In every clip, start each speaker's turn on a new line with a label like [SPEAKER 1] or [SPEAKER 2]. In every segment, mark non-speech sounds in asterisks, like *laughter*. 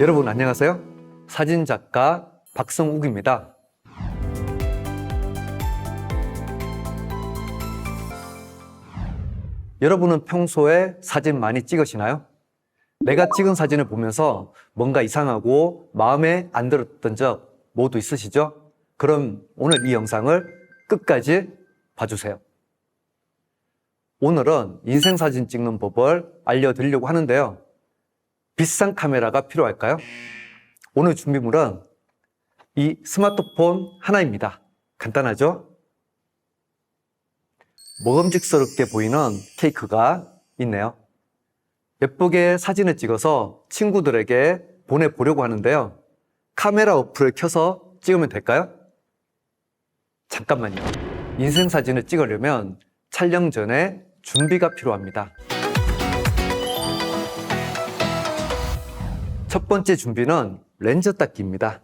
[SPEAKER 1] 여러분 안녕하세요. 사진작가 박성욱입니다. 여러분은 평소에 사진 많이 찍으시나요? 내가 찍은 사진을 보면서 뭔가 이상하고 마음에 안 들었던 적 모두 있으시죠? 그럼 오늘 이 영상을 끝까지 봐주세요. 오늘은 인생 사진 찍는 법을 알려드리려고 하는데요. 비싼 카메라가 필요할까요? 오늘 준비물은 이 스마트폰 하나입니다. 간단하죠? 먹음직스럽게 보이는 케이크가 있네요. 예쁘게 사진을 찍어서 친구들에게 보내보려고 하는데요. 카메라 어플을 켜서 찍으면 될까요? 잠깐만요. 인생 사진을 찍으려면 촬영 전에 준비가 필요합니다. 첫 번째 준비는 렌즈 닦기입니다.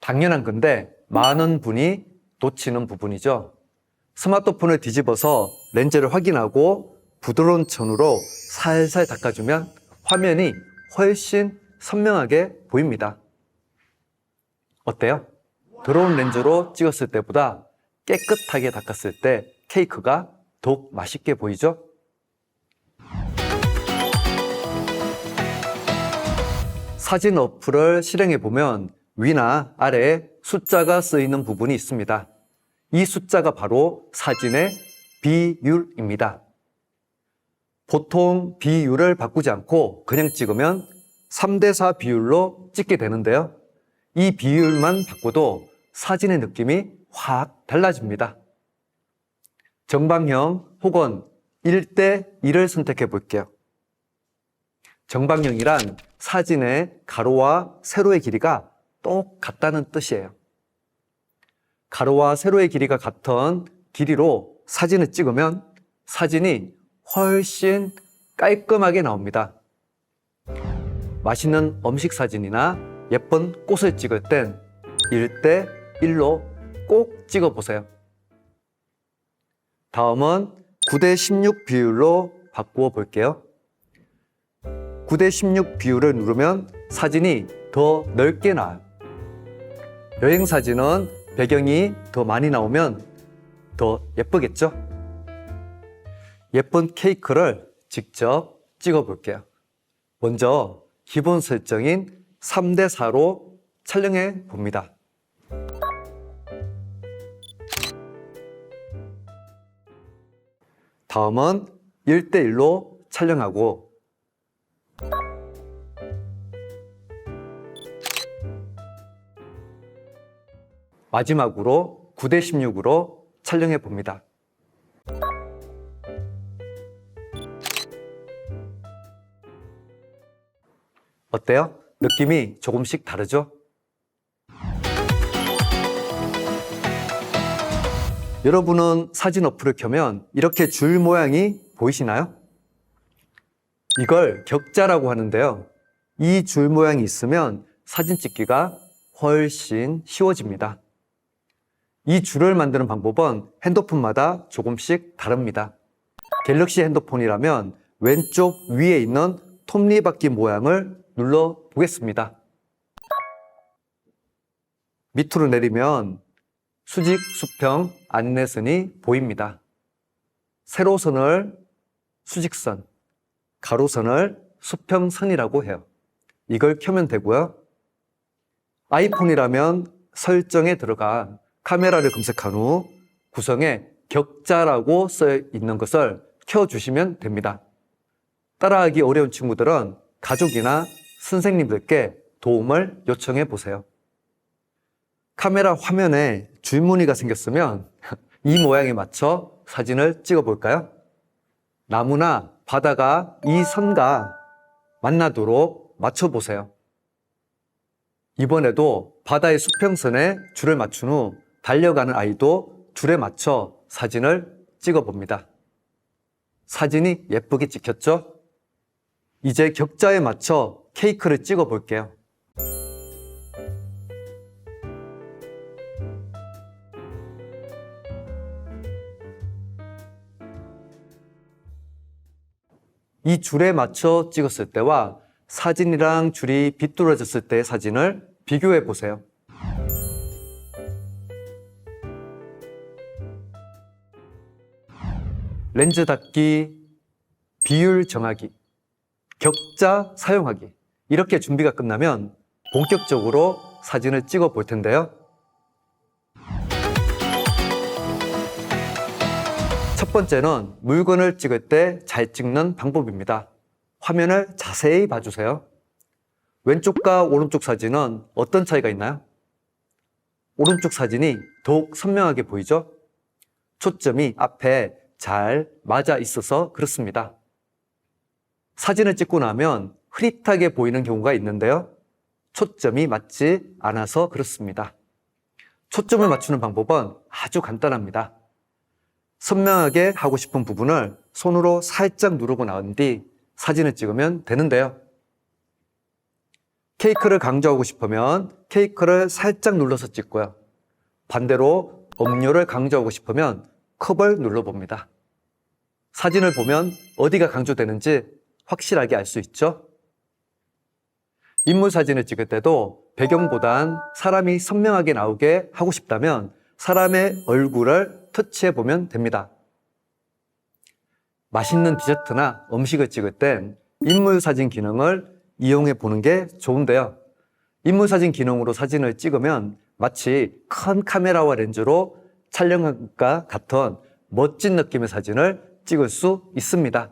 [SPEAKER 1] 당연한 건데 많은 분이 놓치는 부분이죠. 스마트폰을 뒤집어서 렌즈를 확인하고 부드러운 천으로 살살 닦아주면 화면이 훨씬 선명하게 보입니다. 어때요? 더러운 렌즈로 찍었을 때보다 깨끗하게 닦았을 때 케이크가 더욱 맛있게 보이죠? 사진 어플을 실행해 보면 위나 아래에 숫자가 쓰이는 부분이 있습니다. 이 숫자가 바로 사진의 비율입니다. 보통 비율을 바꾸지 않고 그냥 찍으면 3대4 비율로 찍게 되는데요. 이 비율만 바꿔도 사진의 느낌이 확 달라집니다. 정방형 혹은 1대1을 선택해 볼게요. 정방형이란 사진의 가로와 세로의 길이가 똑같다는 뜻이에요. 가로와 세로의 길이가 같은 길이로 사진을 찍으면 사진이 훨씬 깔끔하게 나옵니다. 맛있는 음식 사진이나 예쁜 꽃을 찍을 땐 1대 1로 꼭 찍어 보세요. 다음은 9대 16 비율로 바꾸어 볼게요. 9대 16 비율을 누르면 사진이 더 넓게 나와요. 여행 사진은 배경이 더 많이 나오면 더 예쁘겠죠? 예쁜 케이크를 직접 찍어 볼게요. 먼저 기본 설정인 3대 4로 촬영해 봅니다. 다음은 1대 1로 촬영하고 마지막으로 9대 16으로 촬영해 봅니다. 어때요? 느낌이 조금씩 다르죠? 여러분은 사진 어플을 켜면 이렇게 줄 모양이 보이시나요? 이걸 격자라고 하는데요. 이 줄 모양이 있으면 사진 찍기가 훨씬 쉬워집니다. 이 줄을 만드는 방법은 핸드폰마다 조금씩 다릅니다. 갤럭시 핸드폰이라면 왼쪽 위에 있는 톱니바퀴 모양을 눌러 보겠습니다. 밑으로 내리면 수직 수평 안내선이 보입니다. 세로선을 수직선, 가로선을 수평선이라고 해요. 이걸 켜면 되고요. 아이폰이라면 설정에 들어가 카메라를 검색한 후 구성에 격자라고 써 있는 것을 켜주시면 됩니다. 따라하기 어려운 친구들은 가족이나 선생님들께 도움을 요청해 보세요. 카메라 화면에 줄무늬가 생겼으면 *laughs* 이 모양에 맞춰 사진을 찍어 볼까요? 나무나 바다가 이 선과 만나도록 맞춰 보세요. 이번에도 바다의 수평선에 줄을 맞춘 후 달려가는 아이도 줄에 맞춰 사진을 찍어 봅니다. 사진이 예쁘게 찍혔죠? 이제 격자에 맞춰 케이크를 찍어 볼게요. 이 줄에 맞춰 찍었을 때와 사진이랑 줄이 비뚤어졌을 때의 사진을 비교해 보세요. 렌즈 닫기, 비율 정하기, 격자 사용하기. 이렇게 준비가 끝나면 본격적으로 사진을 찍어 볼 텐데요. 첫 번째는 물건을 찍을 때 잘 찍는 방법입니다. 화면을 자세히 봐주세요. 왼쪽과 오른쪽 사진은 어떤 차이가 있나요? 오른쪽 사진이 더욱 선명하게 보이죠? 초점이 앞에 잘 맞아 있어서 그렇습니다. 사진을 찍고 나면 흐릿하게 보이는 경우가 있는데요. 초점이 맞지 않아서 그렇습니다. 초점을 맞추는 방법은 아주 간단합니다. 선명하게 하고 싶은 부분을 손으로 살짝 누르고 나온 뒤 사진을 찍으면 되는데요. 케이크를 강조하고 싶으면 케이크를 살짝 눌러서 찍고요. 반대로 음료를 강조하고 싶으면 컵을 눌러봅니다. 사진을 보면 어디가 강조되는지 확실하게 알 수 있죠? 인물 사진을 찍을 때도 배경보단 사람이 선명하게 나오게 하고 싶다면 사람의 얼굴을 터치해 보면 됩니다. 맛있는 디저트나 음식을 찍을 땐 인물 사진 기능을 이용해 보는 게 좋은데요. 인물 사진 기능으로 사진을 찍으면 마치 큰 카메라와 렌즈로 촬영과 같은 멋진 느낌의 사진을 찍을 수 있습니다.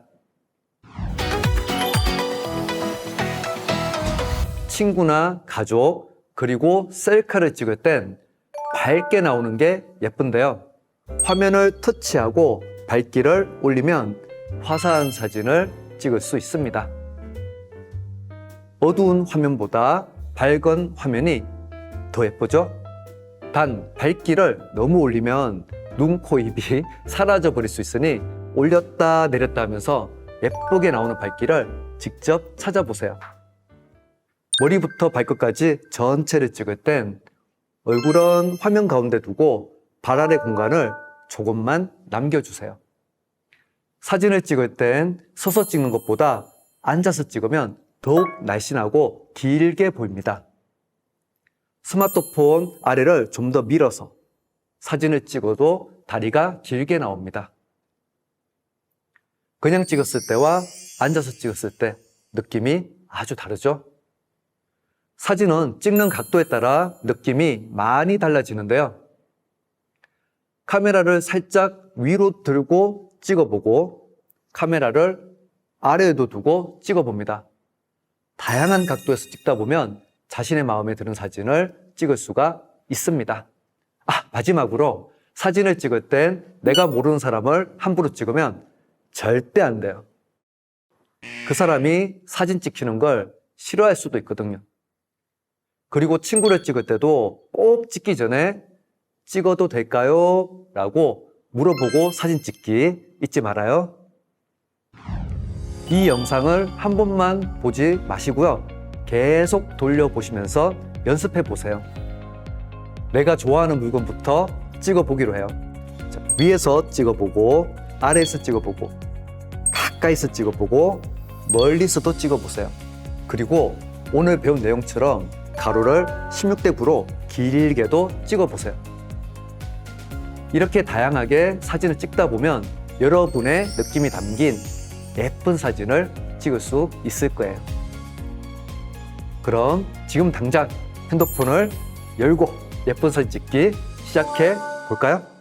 [SPEAKER 1] 친구나 가족, 그리고 셀카를 찍을 땐 밝게 나오는 게 예쁜데요. 화면을 터치하고 밝기를 올리면 화사한 사진을 찍을 수 있습니다. 어두운 화면보다 밝은 화면이 더 예쁘죠? 단, 밝기를 너무 올리면 눈, 코, 입이 *laughs* 사라져 버릴 수 있으니 올렸다 내렸다 하면서 예쁘게 나오는 밝기를 직접 찾아보세요. 머리부터 발끝까지 전체를 찍을 땐 얼굴은 화면 가운데 두고 발 아래 공간을 조금만 남겨주세요. 사진을 찍을 땐 서서 찍는 것보다 앉아서 찍으면 더욱 날씬하고 길게 보입니다. 스마트폰 아래를 좀 더 밀어서 사진을 찍어도 다리가 길게 나옵니다. 그냥 찍었을 때와 앉아서 찍었을 때 느낌이 아주 다르죠? 사진은 찍는 각도에 따라 느낌이 많이 달라지는데요. 카메라를 살짝 위로 들고 찍어보고 카메라를 아래에도 두고 찍어봅니다. 다양한 각도에서 찍다 보면 자신의 마음에 드는 사진을 찍을 수가 있습니다. 아, 마지막으로 사진을 찍을 땐 내가 모르는 사람을 함부로 찍으면 절대 안 돼요. 그 사람이 사진 찍히는 걸 싫어할 수도 있거든요. 그리고 친구를 찍을 때도 꼭 찍기 전에 찍어도 될까요? 라고 물어보고 사진 찍기 잊지 말아요. 이 영상을 한 번만 보지 마시고요. 계속 돌려보시면서 연습해 보세요. 내가 좋아하는 물건부터 찍어 보기로 해요. 자, 위에서 찍어 보고, 아래에서 찍어 보고, 가까이서 찍어 보고, 멀리서도 찍어 보세요. 그리고 오늘 배운 내용처럼 가로를 16대 9로 길게도 찍어 보세요. 이렇게 다양하게 사진을 찍다 보면 여러분의 느낌이 담긴 예쁜 사진을 찍을 수 있을 거예요. 그럼 지금 당장 핸드폰을 열고 예쁜 사진 찍기 시작해 볼까요?